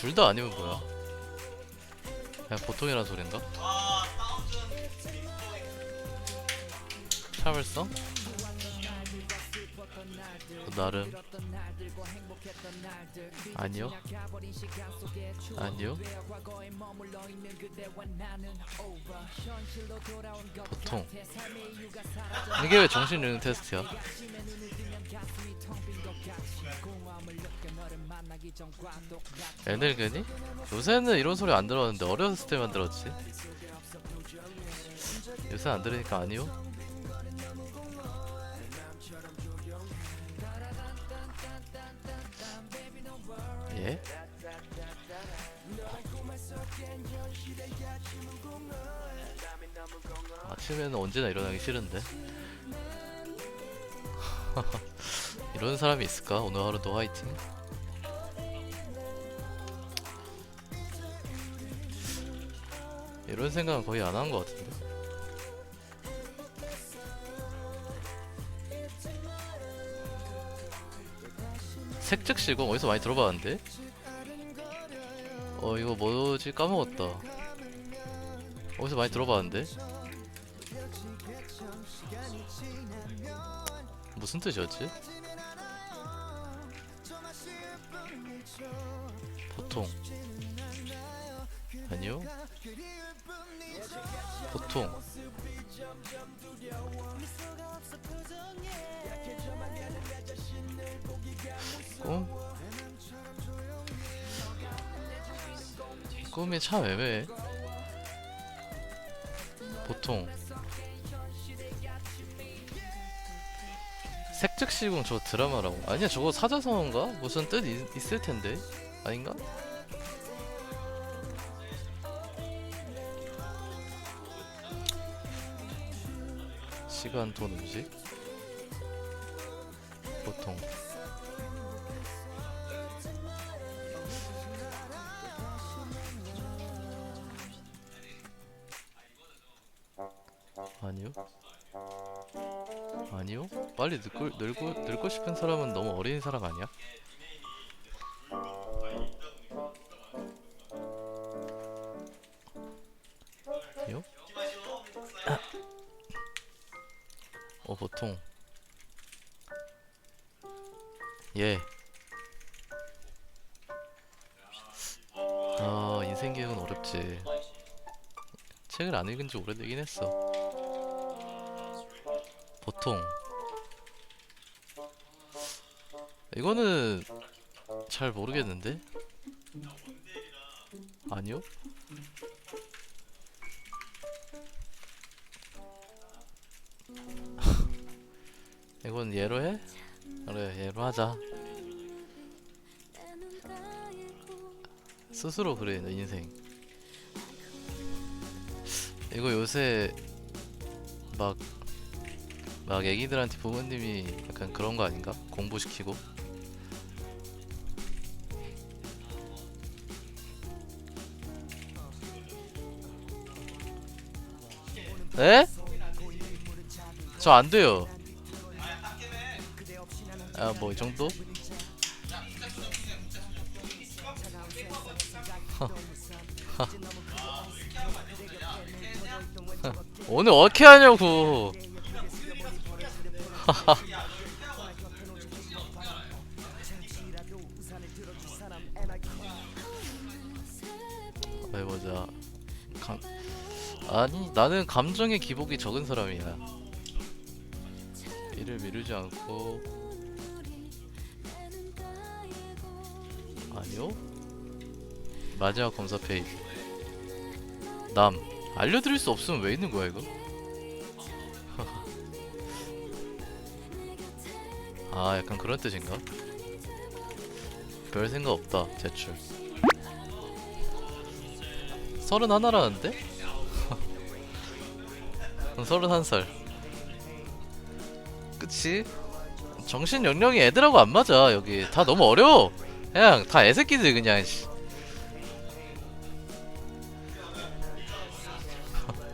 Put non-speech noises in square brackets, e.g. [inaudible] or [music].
둘 다 아니면 뭐야? 그냥 보통이란 소린가? 참을성? 그 나름 아니요 아니요 보통 이게 왜 정신력능 테스트야? 에넬근이? 요새는 이런 소리 안 들었는데 어렸을 때만 들었지 요새 안 들으니까 아니요? 예? 아침에는 언제나 일어나기 싫은데 [laughs] 이런 사람이 있을까? 오늘 하루도 화이팅 이런 생각은 거의 안 한 것 같은데 색즉 시공 어디서 많이 들어봤는데? 어 이거 뭐지 까먹었다 어디서 많이 들어봤는데? 무슨 뜻이었지? 보통 아니요 보통 꿈이 참 애매해. 보통. 색즉시공 저 드라마라고. 아니야 저거 사자성어인가? 무슨 뜻 있, 있을 텐데. 아닌가? 시간 돈 음식? 보통 아니요 아니요 빨리 늙고 늙고 늙고 싶은 사람은 너무 어린 사람 아니야? 아니요? 어 보통 예. 아 인생 계획은 어렵지. 책을 안 읽은 지 오래되긴 했어. 보통 이거는 잘 모르겠는데? 아니요? [laughs] 이건 예로 해? 그래 예로 하자 스스로 그래 내 인생 이거 요새 막 막 애기들한테 부모님이 약간 그런 거 아닌가? 공부시키고 에? 저 안 돼요. 아, 뭐 이 정도? [laughs] 오늘 어떻게 하냐고. [laughs] 해보자. 감... 아니 나는 감정의 기복이 적은 사람이야. 일을 미루지 않고 아니요. 마지막 검사 페이지. 남 알려드릴 수 없으면 왜 있는 거야 이거? 아 약간 그런 뜻인가? 별 생각 없다 제출. 서른 하나라는데? [laughs] 서른 한 살. 그치? 정신 연령이 애들하고 안 맞아 여기 다 너무 어려워. 그냥 다 애새끼들 그냥 씨.